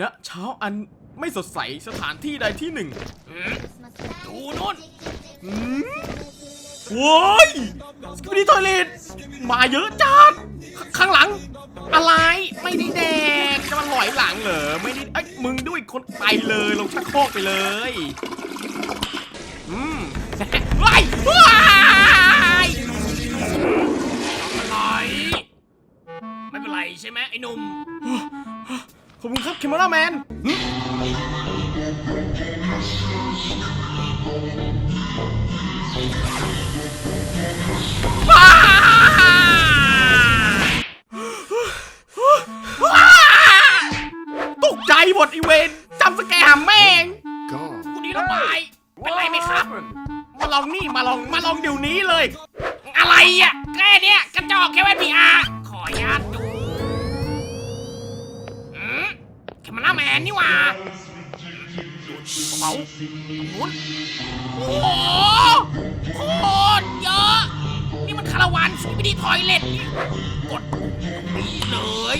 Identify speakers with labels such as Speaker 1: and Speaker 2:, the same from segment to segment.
Speaker 1: ณเช้าอันไม่สดใสสถานที่ใดที่หนึ่ง
Speaker 2: ดูนู่น
Speaker 1: อืมโว้ยสกิปปี้ทอยเลทมาเยอะจัดขข้างหลัง อะไรไม่ได้แดกจะมาหลอยหลังเหรอไม่ได้ไอ้ยมึงด้วยคนไปเลยลงชักโครกไปเลยอืมว้ายว้าย
Speaker 2: อะไรไม่เป็นไรใช่ไหมไอ้หนุ่ม
Speaker 1: ขอบคุณครับเคมราแมนว้ น
Speaker 2: นี่ห
Speaker 1: ว่า
Speaker 2: เบาหุนโอ้โหโคตรเยอะ นี่มันคาราวานสกิปดีทอยเล็ตกดนี่เลย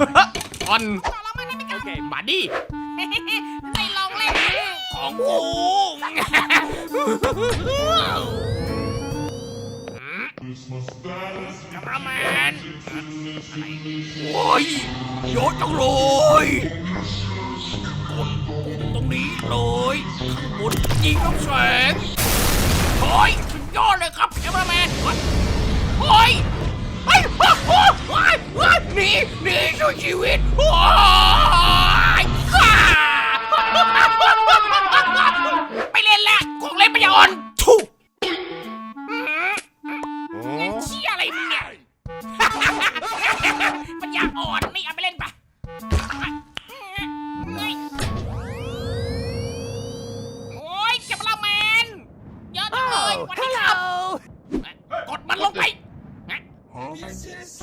Speaker 2: มันหลอน
Speaker 1: ออน
Speaker 2: โอเคมาดิไม่ลองเล่นของกูกำลังแมนโอ้ยเยอะจังเลยกดตรงนี้เลยข้างบนยิงน้ำแสงโอ้ยสุดยอดเลยครับกำลังแมนโอ้ยเฮ้ยโอ้ โหโอ้ยโอ้ยหนีหนีช่วยชีวิตโอ้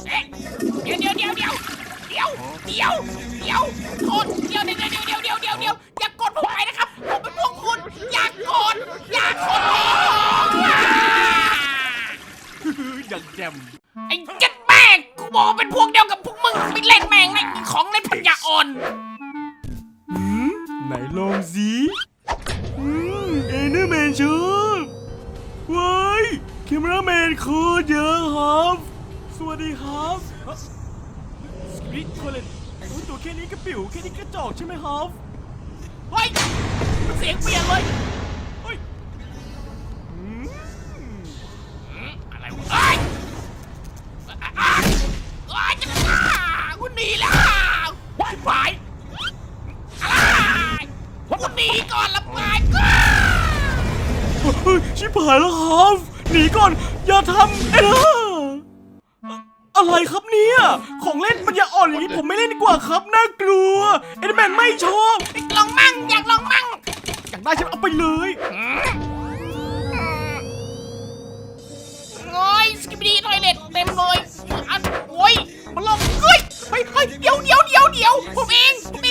Speaker 2: อ๊ะเดี๋ยวเดี๋ยวเดี๋ยวเดี๋ยวเดี๋ยวเดี๋ยวเดี๋ยวกดเดี๋ยวเดี๋ยวเดี๋ยวเดี๋ยวเดี๋ยวเดี๋ยวเดี๋ยวอย่ากดผมไปนะครับผมเป็นพวกคุณอย่ากดอย่ากด
Speaker 1: อย่างแจ่ม
Speaker 2: ไอ้เจ็ดแม่งกูบอกว่าเป็นพวกเดียวกับพวกมึงไปเล่นแม่งในของเล่นปัญญาอ่อน
Speaker 1: หืมไหนลองสิอืมเอเนอร์แมนชอบว้ายเคมราแมนโคตรเยอะครับ วัสดีครับสคริปต์ทอเลนตัวแค่นี้กระปิ๋วแค่นี้กระจอกใช่ไหมครับ
Speaker 2: เฮ้ยมันเสียงเปลี่ยนเลย
Speaker 1: เฮ้ยอืม
Speaker 2: อะไรวะเฮ้ยอะเฮ้ยจะฆ่ากูหนีแล้วชิบหายอะไรกูหนีก่อนละไปก็
Speaker 1: เฮ้ยชิบหายแล้วครับหนีก่อนอย่าทำเออ อะไรครับเนี่ย ของเล่นปัญญาอ่อนอย่างนี้ผมไม่เล่นดีกว่าครับน่ากลัวเอ็นแมนไม่ชอบ
Speaker 2: ลองมั่งอยากลองมั่ง
Speaker 1: อยากได้ใช่ไหมเอาไปเลย
Speaker 2: โอ้ยสกิปดีทอยเล็ตเต็มเลยอันโอ้ยมันลงเฮ้ยเฮ้ยเฮ้ยเดี๋ยวเดี๋ยวเดี๋ยวเดี๋ยวผมเองผมเอง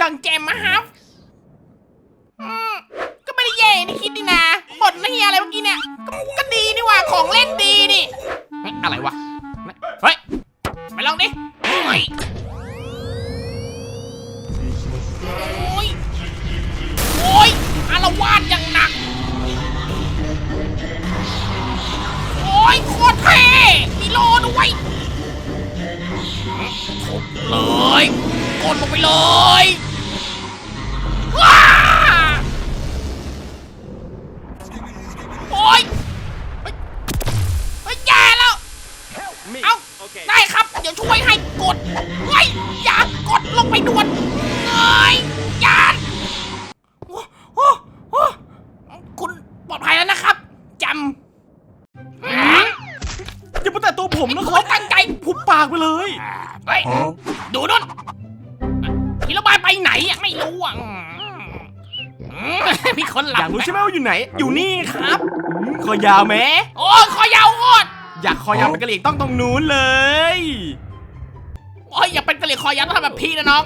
Speaker 2: อย่างแจมมาครับอืมก็ไม่ได้แย่ในคิดนี่นะบทนะเฮียอะไรเมื่อกี้เนี่ยก็ก็ดีนี่หว่าของเล่นดีนี่เฮ้ยอะไรวะ เฮ้ยไปลองดิเฮ้ยโอ้ยโอ้ยอารวาสอย่างหนัก เอ้าได้ครับ เดี๋ยวช่วยให้กดเฮ้ยอย่ากดลงไปด่วนเอ้ยอย่าโอ้โอ้โอ้คุณปลอดภัยแล้วนะครับจำ
Speaker 1: อย่ามาแตะตัวผมนะครับ
Speaker 2: ตั้งใจ
Speaker 1: หุบปากไปเลย
Speaker 2: เฮ้ยดูนู่นทีละบายไปไหนอะไม่รู้อะอืมอืมมีคนห
Speaker 1: อ
Speaker 2: ลับ
Speaker 1: ยากรู้ใช่ไหมว่าอยู่ไหน อยู่นี่ครับอืมคอยาวไหม
Speaker 2: โอ้ยคอยาวโคตร
Speaker 1: อยากคอยาวเป็นกะเหรี่ยงต้องตรงนู้นเลย
Speaker 2: โอ้ยอย่าเป็นกะเหรี่ยงคอยาวต้องทำแบบพี่นะน้อง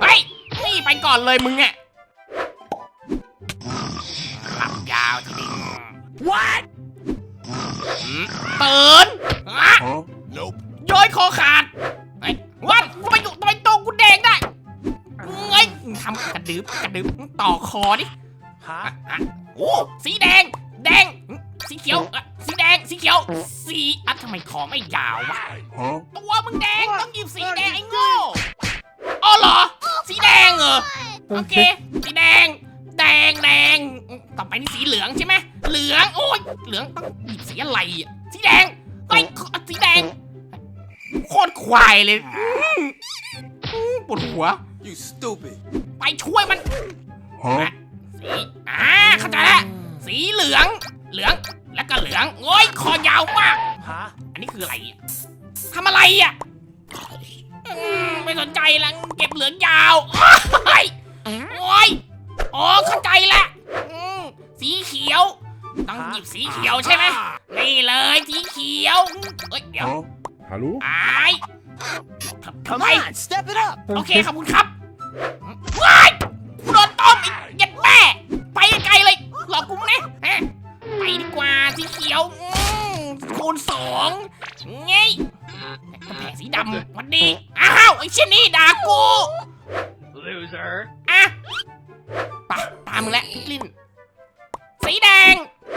Speaker 2: เฮ้ยนี่ไปก่อนเลยมึงอะหลับยาวทีนี้ What ตื่นอะ
Speaker 3: Nope.
Speaker 2: ย้อยคอขาดไอ้ยวันทำไมอยู่ทำไมโตวกูแดงได้เอ้ยทำกระดึบกระดึบต่อคอดิอะอะโอ้สีแดง แดง สีเขียวอะสีแด งสีเขียวสีอะทำไมคอไม่ยาววะ
Speaker 3: Huh?
Speaker 2: ตัวมึงแดงต้องหยิบสีแดงไอ้โง่อ๋อเหรอ สีแดงเหรอโอเค สีแดง แดงแดงต่อไปนี่สีเหลืองใช่ไหมเหลืองโอ้ยเหลืองต้องหยิบสีอะไรอะสีแดงเฮ้ยสีแดงโคตรควายเลยอืมอืมปวดหัว
Speaker 3: You stupid.
Speaker 2: ไปช่วยมัน
Speaker 3: Huh?
Speaker 2: สีอ่าเข้าใจแล้วสีเหลือง เหลือง แล้วก็เหลืองโอ้ยคอยาวมากอันนี้คืออะไรอะทำอะไรอะอืมไม่สนใจละเก็บเหลืองยาวโอ้ยโอ้ยอ๋อเข้าใจละอืมสีเขียว ต้องหยิบสีเขียวใช่ไหมนี่เลยสีเขียวเอ้ยเดี๋ยว
Speaker 3: Huh?
Speaker 4: Hallo?
Speaker 2: ไอ้ทำไม
Speaker 5: step it up.
Speaker 2: โอเคขอบคุณครับำวันดีอ้าวไอ้เช่นนี้ด่ากู
Speaker 5: Loser.
Speaker 2: อะไปตามมึงแล้วพิกลินสีแดง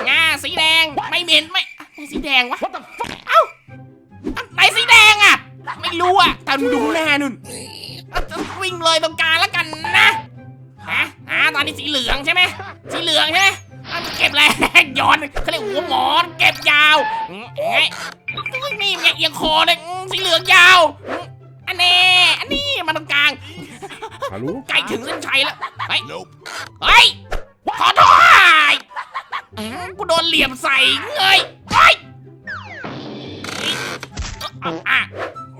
Speaker 2: งาสีแดง ไม่เหม็นไม่ไหนสีแดงวะ เอ้าไหนสีแดงอะ ไม่รู้อะแต่มึงดูหน้านุ่นเอาจะวิ่งเลยตรงกลางแล้วกันนะ ฮะอ่าตอนนี้สีเหลืองใช่ไหม สีเหลืองใช่ไหม เอาเก็บแรงย้อนเขาเรียกหัวหมอนเก็บยาวอืมไงนี่ไงเอียงคอเลยอืมสีเหลืองยาวอืมอันนี้อันนี้มาตรงกลาง
Speaker 4: Hallo?
Speaker 2: ใกล้ถึงเส้นชัยแล้วเฮ้ย
Speaker 3: Nope.
Speaker 2: เฮ้ยขอโทษอืมกูโดนเหลี่ยมใส่เงยเฮ้ยอะอะ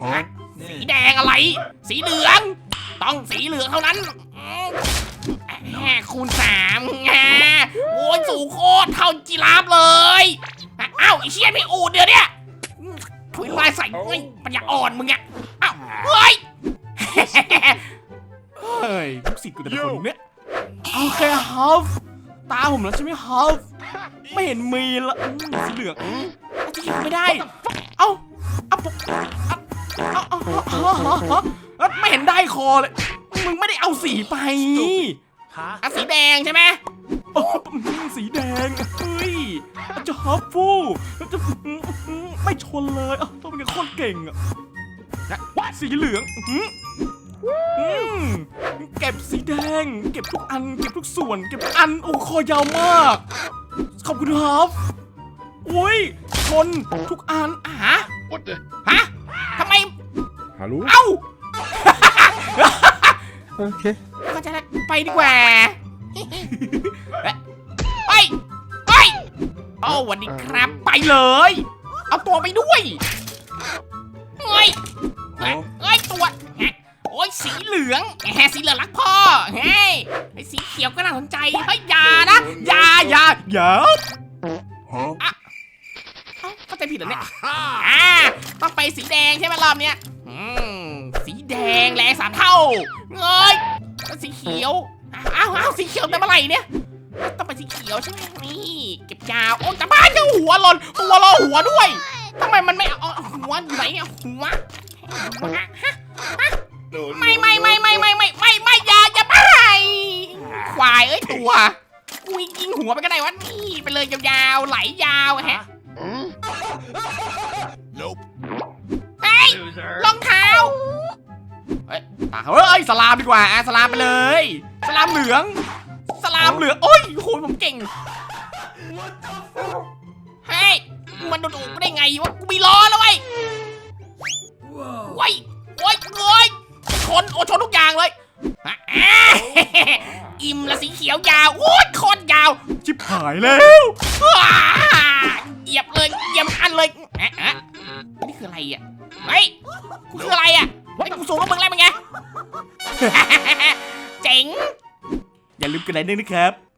Speaker 3: Huh?
Speaker 2: สีแดงอะไร สีเหลือง ต้องสีเหลืองเท่านั้นอืม แหมคูณสามไงโอ้ยสูงโคตรเท่าจีราฟเลยอะอ้าวไอ้เชี่ยไม่อูดเดี๋ยวเนี่ยอืมถุยลายใส่เฮ้ยปัญญาอ่อนมึงอะอ้าวเฮ้ย
Speaker 1: เฮ้ยลูกศิษย์กูแต่ละคนเนี่ยโอเคฮัฟตาผมแล้วใช่ไหมฮัฟไม่เห็นมีละอืมสีเหลืองอืมอาจจะหยิบไม่ได้เอ้าเอ้าผมเอ้าเอ้าเอ้าเอ้าเอ้าเอ้าเอ้าไม่เห็นได้คอเลย มึงไม่ได้เอาสีไป
Speaker 2: อะสีแดงใช่ไหม
Speaker 1: โอ้อืมสีแดงเฮ้ยอาจจะฮัฟฟูจะอืมอืมไม่ชนเลยอะต้องเป็นคนโคตรเก่งอะนะสีเหลืองอื้อหืออืมเก็บสีแดง เก็บทุกอัน เก็บทุกส่วน เก็บทุกอัน โอ้คอยาวมาก ขอบคุณครับอุ้ยชนทุกอันอะฮะ
Speaker 3: What the?
Speaker 2: ฮะทำไม
Speaker 4: Hallo?
Speaker 2: เอ้า
Speaker 4: Okay.
Speaker 2: ก็จะไปดีกว่าไปไปโอ้วันนี้ครับไปเลย เอาตัวไปด้วยเฮ้ยเฮ้ย
Speaker 3: Huh?
Speaker 2: เฮ้ยตัวฮะโอ้ยสีเหลืองแฮสีเหลืองรักพ่อเฮ้ยไอ้สีเขียวก็น่าสนใจเฮ้ยอยานะอยาอยา
Speaker 1: อย่า
Speaker 3: Huh?
Speaker 2: เอ้าเข้าใจผิดเหรอเนี่ยอ่าต้องไปสีแดงใช่ไหมรอบเนี้ยอืมสีแดงแรงสามเท่า เงยแล้วสีเขียวอ้าวอ้าวสีเขียวได้เมื่อไหร่เนี่ยต้องไปสีเขียวใช่ไหมนี่เก็บยาวโอ้จะบ้าจะหัวหล่นหัวรอหัวด้วยทำไมมันไม่เอาเอาหัวอยู่ไหนเนี่ยหัวหัวฮะ
Speaker 3: No,
Speaker 2: ไม่ไม่ไม่ไม่ไม่ไม่ไม่ไม่อย่าอย่าไปควายเอ้ยตัวกูยิงหัวไปก็ได้วะนี่ไปเลยยาวๆไหลยาวฮะ
Speaker 3: Nope.
Speaker 2: เฮ้ย
Speaker 5: Loser.
Speaker 2: รอง เท้า
Speaker 1: เฮ้ยสลามดีกว่าอะสลามไปเลย สลามเหลือง สลามเหลืองโอ้ยโหผมเก่ง
Speaker 2: เฮ้ยมันโดนอกได้ไงวะกูมีล้อแล้วเว้ยโว้ยโว้ยโว้ยชนโอ้ชนทุกอย่างเลยอะอิ่มละสีเขียวยาวโอ้ยโคตรยาว
Speaker 1: ชิบหายแล้ว
Speaker 2: เหยียบเลยเหยียบอันเลยนี่คืออะไรอะเฮ้ยคืออะไรอะ ไอ้กูสูงกว่ามึงแล้วมึงไง เจ๋ง
Speaker 1: อย่าลืมกดไลค์ด้วยนะครับ